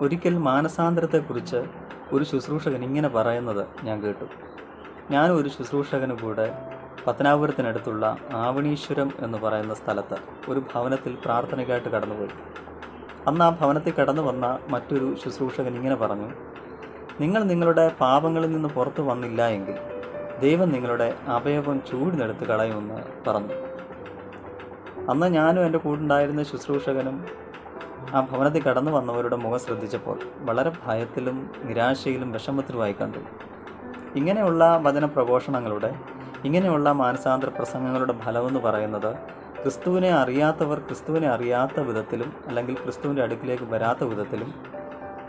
ഒരിക്കൽ മാനസാന്തരത്തെക്കുറിച്ച് ഒരു ശുശ്രൂഷകൻ ഇങ്ങനെ പറയുന്നത് ഞാൻ കേട്ടു. ഞാനും ഒരു ശുശ്രൂഷകന് കൂടെ പത്തനാപുരത്തിനടുത്തുള്ള ആവണീശ്വരം എന്ന് പറയുന്ന സ്ഥലത്ത് ഒരു ഭവനത്തിൽ പ്രാർത്ഥനയ്ക്കായിട്ട് കടന്നുപോയി. അന്ന് ആ ഭവനത്തിൽ കടന്നു വന്ന മറ്റൊരു ശുശ്രൂഷകൻ ഇങ്ങനെ പറഞ്ഞു നിങ്ങൾ നിങ്ങളുടെ പാപങ്ങളിൽ നിന്ന് പുറത്തു വന്നില്ല എങ്കിൽ ദൈവം നിങ്ങളുടെ അവയവം ചൂടിനെടുത്ത് കളയുമെന്ന് പറഞ്ഞു. അന്ന് ഞാനും എന്റെ കൂടുണ്ടായിരുന്ന ശുശ്രൂഷകനും ആ ഭവനത്തിൽ കടന്നു വന്നവരുടെ മുഖം ശ്രദ്ധിച്ചപ്പോൾ വളരെ ഭയത്തിലും നിരാശയിലും വിഷമത്തിലുമായി കണ്ടു ഇങ്ങനെയുള്ള വചന പ്രഘോഷണങ്ങളുടെ ഇങ്ങനെയുള്ള മാനസാന്തര പ്രസംഗങ്ങളുടെ ഫലമെന്ന് പറയുന്നത് ക്രിസ്തുവിനെ അറിയാത്തവർ ക്രിസ്തുവിനെ അറിയാത്ത വിധത്തിലും അല്ലെങ്കിൽ ക്രിസ്തുവിന്റെ അടുക്കിലേക്ക് വരാത്ത വിധത്തിലും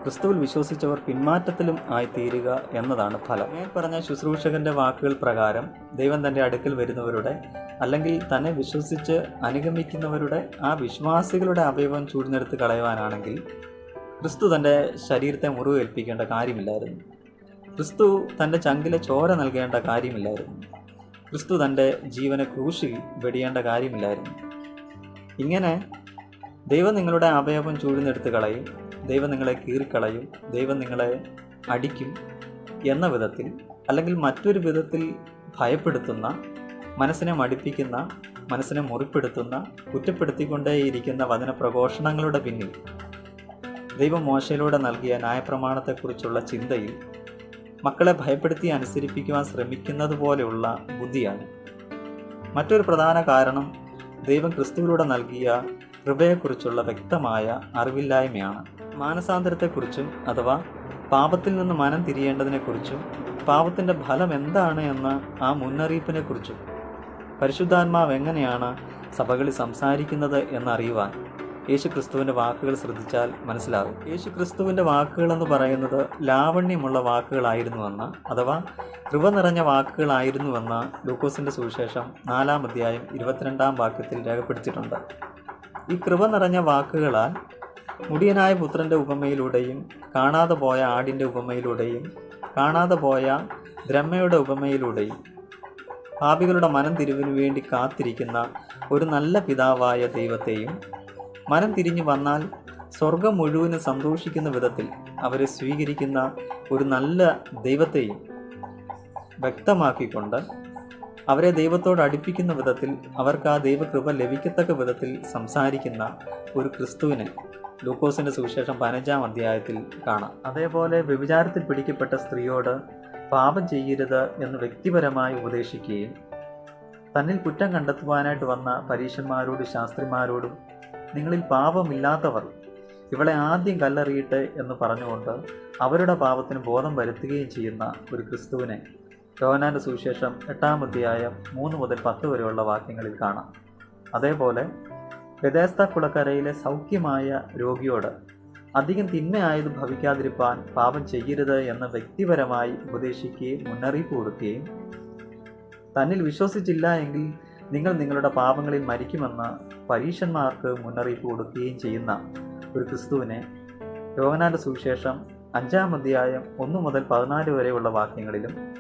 ക്രിസ്തുവിൽ വിശ്വസിച്ചവർ പിന്മാറ്റത്തിലും ആയിത്തീരുക എന്നതാണ് ഫലം. പറഞ്ഞ ശുശ്രൂഷകന്റെ വാക്കുകൾ പ്രകാരം ദൈവം തന്റെ അടുക്കൽ വരുന്നവരുടെ അല്ലെങ്കിൽ തന്നെ വിശ്വസിച്ച് അനുഗമിക്കുന്നവരുടെ ആ വിശ്വാസികളുടെ അവയവം ചൂടിനെടുത്ത് കളയുവാനാണെങ്കിൽ ക്രിസ്തു തന്റെ ശരീരത്തെ മുറിവേൽപ്പിക്കേണ്ട കാര്യമില്ലായിരുന്നു. ക്രിസ്തു തന്റെ ചങ്കിലെ ചോര നൽകേണ്ട കാര്യമില്ലായിരുന്നു. ക്രിസ്തു തന്റെ ജീവനെ ക്രൂശിൽ വെടിയേണ്ട കാര്യമില്ലായിരുന്നു. ഇങ്ങനെ ദൈവം നിങ്ങളുടെ അവയവം ചൂഴ്ന്നെടുത്ത് കളയും. ദൈവം നിങ്ങളെ കീറിക്കളയും ദൈവം നിങ്ങളെ അടിക്കും എന്ന വിധത്തിൽ അല്ലെങ്കിൽ മറ്റൊരു വിധത്തിൽ ഭയപ്പെടുത്തുന്ന മനസ്സിനെ മടിപ്പിക്കുന്ന മനസ്സിനെ മുറിപ്പെടുത്തുന്ന കുറ്റപ്പെടുത്തിക്കൊണ്ടേയിരിക്കുന്ന വചന പ്രഘോഷണങ്ങളുടെ പിന്നിൽ ദൈവം മോശയിലൂടെ നൽകിയ ന്യായപ്രമാണത്തെക്കുറിച്ചുള്ള ചിന്തയിൽ മക്കളെ ഭയപ്പെടുത്തി അനുസരിപ്പിക്കുവാൻ ശ്രമിക്കുന്നത് പോലെയുള്ള ബുദ്ധിയാണ്. മറ്റൊരു പ്രധാന കാരണം ദൈവം ക്രിസ്തുവിലൂടെ നൽകിയ കൃപയെക്കുറിച്ചുള്ള വ്യക്തമായ അറിവില്ലായ്മയാണ്. മാനസാന്തരത്തെക്കുറിച്ചും അഥവാ പാപത്തിൽ നിന്ന് മനം തിരിയേണ്ടതിനെക്കുറിച്ചും പാപത്തിന്റെ ഫലം എന്താണ് എന്ന ആ മുന്നറിയിപ്പിനെക്കുറിച്ചും പരിശുദ്ധാത്മാവ് എങ്ങനെയാണ് സഭകളിൽ സംസാരിക്കുന്നത് എന്നറിയുവാൻ യേശു ക്രിസ്തുവിന്റെ വാക്കുകൾ ശ്രദ്ധിച്ചാൽ മനസ്സിലാകും. യേശു ക്രിസ്തുവിന്റെ വാക്കുകളെന്ന് പറയുന്നത് ലാവണ്യമുള്ള വാക്കുകളായിരുന്നുവെന്ന് അഥവാ കൃപ നിറഞ്ഞ വാക്കുകളായിരുന്നുവെന്ന് ലൂക്കോസിന്റെ സുവിശേഷം നാലാം അധ്യായം ഇരുപത്തിരണ്ടാം വാക്യത്തിൽ രേഖപ്പെടുത്തിയിട്ടുണ്ട്. ഈ കൃപ നിറഞ്ഞ വാക്കുകളാൽ മുടിയനായ പുത്രന്റെ ഉപമയിലൂടെയും കാണാതെ പോയ ആടിന്റെ ഉപമയിലൂടെയും കാണാതെ പോയ ബ്രഹ്മയുടെ ഉപമയിലൂടെയും പാപികളുടെ മനം തിരിവിനു വേണ്ടി കാത്തിരിക്കുന്ന ഒരു നല്ല പിതാവായ ദൈവത്തെയും മനം തിരിഞ്ഞു വന്നാൽ സ്വർഗം മുഴുവനും സന്തോഷിക്കുന്ന വിധത്തിൽ അവരെ സ്വീകരിക്കുന്ന ഒരു നല്ല ദൈവത്തെയും വ്യക്തമാക്കിക്കൊണ്ട് അവരെ ദൈവത്തോട് അടുപ്പിക്കുന്ന വിധത്തിൽ അവർക്ക് ആ ദൈവകൃപ ലഭിക്കത്തക്ക വിധത്തിൽ സംസാരിക്കുന്ന ഒരു ക്രിസ്തുവിനെ ലൂക്കോസിന്റെ സുവിശേഷം പതിനഞ്ചാം അധ്യായത്തിൽ കാണാം. അതേപോലെ വ്യഭിചാരത്തിൽ പിടിക്കപ്പെട്ട സ്ത്രീയോട് പാപം ചെയ്യരുത് എന്ന് വ്യക്തിപരമായി ഉപദേശിക്കുകയും തന്നിൽ കുറ്റം കണ്ടെത്തുവാനായിട്ട് വന്ന പരീക്ഷന്മാരോടും ശാസ്ത്രിമാരോടും നിങ്ങളിൽ പാപമില്ലാത്തവർ ഇവളെ ആദ്യം കല്ലെറിയട്ടെ എന്ന് പറഞ്ഞുകൊണ്ട് അവരുടെ പാപത്തിന് ബോധം വരുത്തുകയും ചെയ്യുന്ന ഒരു ക്രിസ്തുവിനെ യോഹനാന്റെ സുവിശേഷം എട്ടാം അധ്യായം മൂന്ന് മുതൽ പത്ത് വരെയുള്ള വാക്യങ്ങളിൽ കാണാം. അതേപോലെ ബെദേസ്ത കുളക്കരയിലെ സൗഖ്യമായ രോഗിയോട് അധികം തിന്മയായത് ഭവിക്കാതിരിപ്പാൻ പാപം ചെയ്യരുത് എന്ന് വ്യക്തിപരമായി ഉപദേശിക്കുകയും മുന്നറിയിപ്പ് കൊടുക്കുകയും തന്നിൽ വിശ്വസിച്ചില്ല എങ്കിൽ നിങ്ങൾ നിങ്ങളുടെ പാപങ്ങളിൽ മരിക്കുമെന്ന് പരീക്ഷന്മാർക്ക് മുന്നറിയിപ്പ് കൊടുക്കുകയും ചെയ്യുന്ന ഒരു ക്രിസ്തുവിനെ യോഗനാന്റെ സുവിശേഷം അഞ്ചാം അധ്യായം ഒന്ന് മുതൽ പതിനാല് വരെയുള്ള വാക്യങ്ങളിലും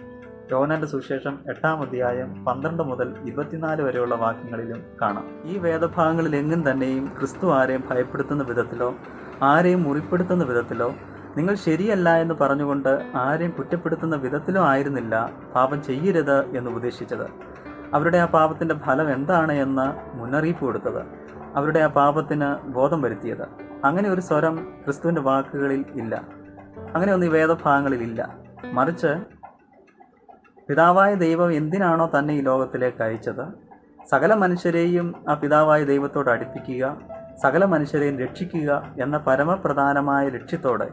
യോഹനാന്റെ സുവിശേഷം എട്ടാം അധ്യായം പന്ത്രണ്ട് മുതൽ ഇരുപത്തിനാല് വരെയുള്ള വാക്യങ്ങളിലും കാണാം. ഈ വേദഭാഗങ്ങളിൽ എങ്ങും തന്നെയും ക്രിസ്തു ആരെയും ഭയപ്പെടുത്തുന്ന വിധത്തിലോ ആരെയും മുറിപ്പെടുത്തുന്ന വിധത്തിലോ നിങ്ങൾ ശരിയല്ല എന്ന് പറഞ്ഞുകൊണ്ട് ആരെയും കുറ്റപ്പെടുത്തുന്ന വിധത്തിലോ ആയിരുന്നില്ല പാപം ചെയ്യരുത് എന്ന് ഉപദേശിച്ചത്. അവരുടെ ആ പാപത്തിന്റെ ഫലം എന്താണ് എന്ന് മുന്നറിയിപ്പ് കൊടുത്തത്. അവരുടെ ആ പാപത്തിന് ബോധം വരുത്തിയത്. അങ്ങനെ ഒരു സ്വരം ക്രിസ്തുവിന്റെ വാക്കുകളിൽ ഇല്ല. അങ്ങനെ ഒന്നും ഈ വേദഭാഗങ്ങളിൽ ഇല്ല. മറിച്ച് പിതാവായ ദൈവം എന്തിനാണോ തന്നെ ഈ ലോകത്തിലേക്ക് അയച്ചത്? സകല മനുഷ്യരെയും ആ പിതാവായ ദൈവത്തോട് അടുപ്പിക്കുക സകല മനുഷ്യരെയും രക്ഷിക്കുക എന്ന പരമപ്രധാനമായ ലക്ഷ്യത്തോടെ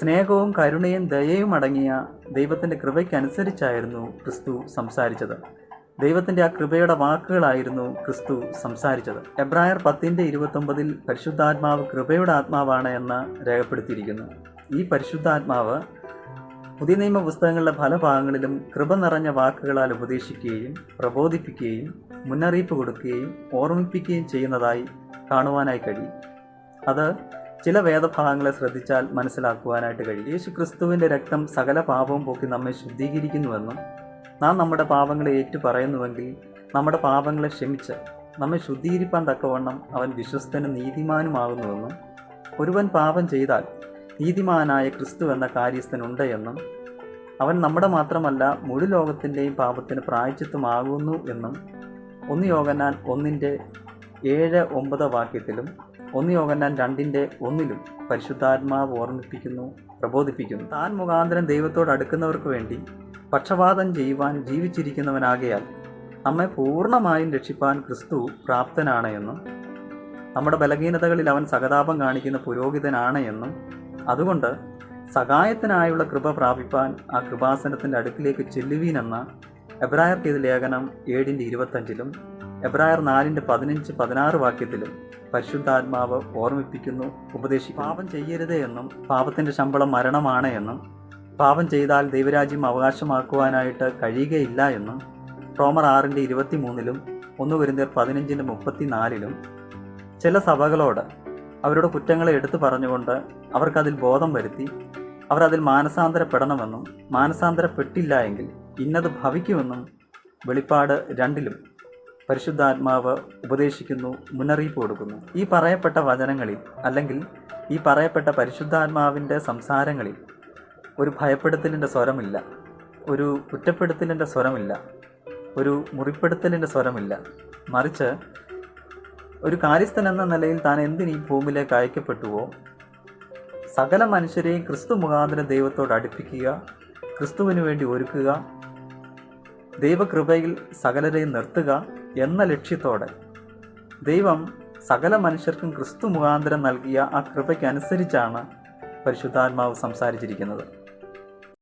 സ്നേഹവും കരുണയും ദയയും അടങ്ങിയ ദൈവത്തിന്റെ കൃപയ്ക്കനുസരിച്ചായിരുന്നു ക്രിസ്തു സംസാരിച്ചത്. ദൈവത്തിന്റെ ആ കൃപയുടെ വാക്കുകളായിരുന്നു ക്രിസ്തു സംസാരിച്ചത്. എബ്രായർ പത്തിന്റെ ഇരുപത്തൊമ്പതിൽ പരിശുദ്ധാത്മാവ് കൃപയുടെ ആത്മാവാണ് എന്ന് രേഖപ്പെടുത്തിയിരിക്കുന്നു. ഈ പരിശുദ്ധാത്മാവ് പുതിയ നിയമ പുസ്തകങ്ങളുടെ പല ഭാഗങ്ങളിലും കൃപ നിറഞ്ഞ വാക്കുകളാൽ ഉപദേശിക്കുകയും പ്രബോധിപ്പിക്കുകയും മുന്നറിയിപ്പ് കൊടുക്കുകയും ഓർമ്മിപ്പിക്കുകയും ചെയ്യുന്നതായി കാണുവാനായി കഴിയും. അത് ചില വേദഭാഗങ്ങളെ ശ്രദ്ധിച്ചാൽ മനസ്സിലാക്കുവാനായിട്ട് കഴിയും. യേശു ക്രിസ്തുവിന്റെ രക്തം സകല പാപവും പോക്കി നമ്മെ ശുദ്ധീകരിക്കുന്നുവെന്നും നാം നമ്മുടെ പാപങ്ങളെ ഏറ്റു പറയുന്നുവെങ്കിൽ നമ്മുടെ പാപങ്ങളെ ക്ഷമിച്ച് നമ്മെ ശുദ്ധീകരിപ്പാൻ തക്കവണ്ണം അവൻ വിശ്വസ്തനും നീതിമാനുമാകുന്നുവെന്നും ഒരുവൻ പാപം ചെയ്താൽ നീതിമാനായ ക്രിസ്തു എന്ന കാര്യസ്ഥനുണ്ട് എന്നും അവൻ നമ്മുടെ മാത്രമല്ല മുഴു ലോകത്തിന്റെയും പാപത്തിന് പ്രായച്ചിത്വമാകുന്നു എന്നും ഒന്ന് യോഗന്നാൻ ഒന്നിന്റെ ഏഴ് ഒമ്പത് വാക്യത്തിലും ഒന്ന് യോഗന്നാൻ രണ്ടിന്റെ ഒന്നിലും പരിശുദ്ധാത്മാവ് ഓർമ്മിപ്പിക്കുന്നു പ്രബോധിപ്പിക്കുന്നു. താൻ മുഖാന്തരം ദൈവത്തോട് അടുക്കുന്നവർക്ക് വേണ്ടി പക്ഷപാതം ചെയ്യുവാൻ ജീവിച്ചിരിക്കുന്നവനാകയാൽ നമ്മെ പൂർണമായും രക്ഷിപ്പാൻ ക്രിസ്തു പ്രാപ്തനാണ് എന്നും നമ്മുടെ ബലഹീനതകളിൽ അവൻ സഹതാപം കാണിക്കുന്ന പുരോഹിതനാണ് എന്നും അതുകൊണ്ട് സഹായത്തിനായുള്ള കൃപ പ്രാപിപ്പാൻ ആ കൃപാസനത്തിന്റെ അടുക്കിലേക്ക് ചെല്ലുവീനെന്ന എബ്രായർ ഇത് ലേഖനം ഏഴിന്റെ ഇരുപത്തഞ്ചിലും എബ്രായർ നാലിന്റെ പതിനഞ്ച് പതിനാറ് വാക്യത്തിലും പരിശുദ്ധാത്മാവ് ഓർമ്മിപ്പിക്കുന്നു ഉപദേശിക്കും പാപം ചെയ്യരുതേ എന്നും പാപത്തിന്റെ ശമ്പളം മരണമാണ് എന്നും പാപം ചെയ്താൽ ദൈവരാജ്യം അവകാശമാക്കുവാനായിട്ട് കഴിയുകയില്ല എന്നും റോമർ ആറിന്റെ ഇരുപത്തി മൂന്നിലും ഒന്ന് വരുന്നേർ പതിനഞ്ചിന്റെ മുപ്പത്തിനാലിലും ചില സഭകളോട് അവരുടെ കുറ്റങ്ങളെ എടുത്തു പറഞ്ഞുകൊണ്ട് അവർക്കതിൽ ബോധം വരുത്തി അവർ അതിൽ മാനസാന്തരപ്പെടണമെന്നും മാനസാന്തരപ്പെട്ടില്ല എങ്കിൽ ഇന്നത് ഭവിക്കുമെന്നും വെളിപ്പാട് രണ്ടിലും പരിശുദ്ധാത്മാവ് ഉപദേശിക്കുന്നു മുന്നറിയിപ്പ് കൊടുക്കുന്നു. ഈ പറയപ്പെട്ട വചനങ്ങളിൽ അല്ലെങ്കിൽ ഈ പറയപ്പെട്ട പരിശുദ്ധാത്മാവിന്റെ സംസാരങ്ങളിൽ ഒരു ഭയപ്പെടുത്തലിന്റെ സ്വരമില്ല ഒരു കുറ്റപ്പെടുത്തലിന്റെ സ്വരമില്ല ഒരു മുറിപ്പെടുത്തലിന്റെ സ്വരമില്ല. മറിച്ച് ഒരു കാര്യസ്ഥൻ എന്ന നിലയിൽ താൻ എന്തിനീ ഭൂമിയിലേക്ക് അയക്കപ്പെട്ടുവോ? സകല മനുഷ്യരെയും ക്രിസ്തു മുഖാന്തരം ദൈവത്തോട് അടുപ്പിക്കുക ക്രിസ്തുവിന് വേണ്ടി ഒരുക്കുക ദൈവകൃപയിൽ സകലരെയും നിർത്തുക എന്ന ലക്ഷ്യത്തോടെ ദൈവം സകല മനുഷ്യർക്കും ക്രിസ്തു മുഖാന്തരം നൽകിയ ആ കൃപയ്ക്കനുസരിച്ചാണ് പരിശുദ്ധാത്മാവ് സംസാരിച്ചിരിക്കുന്നത്.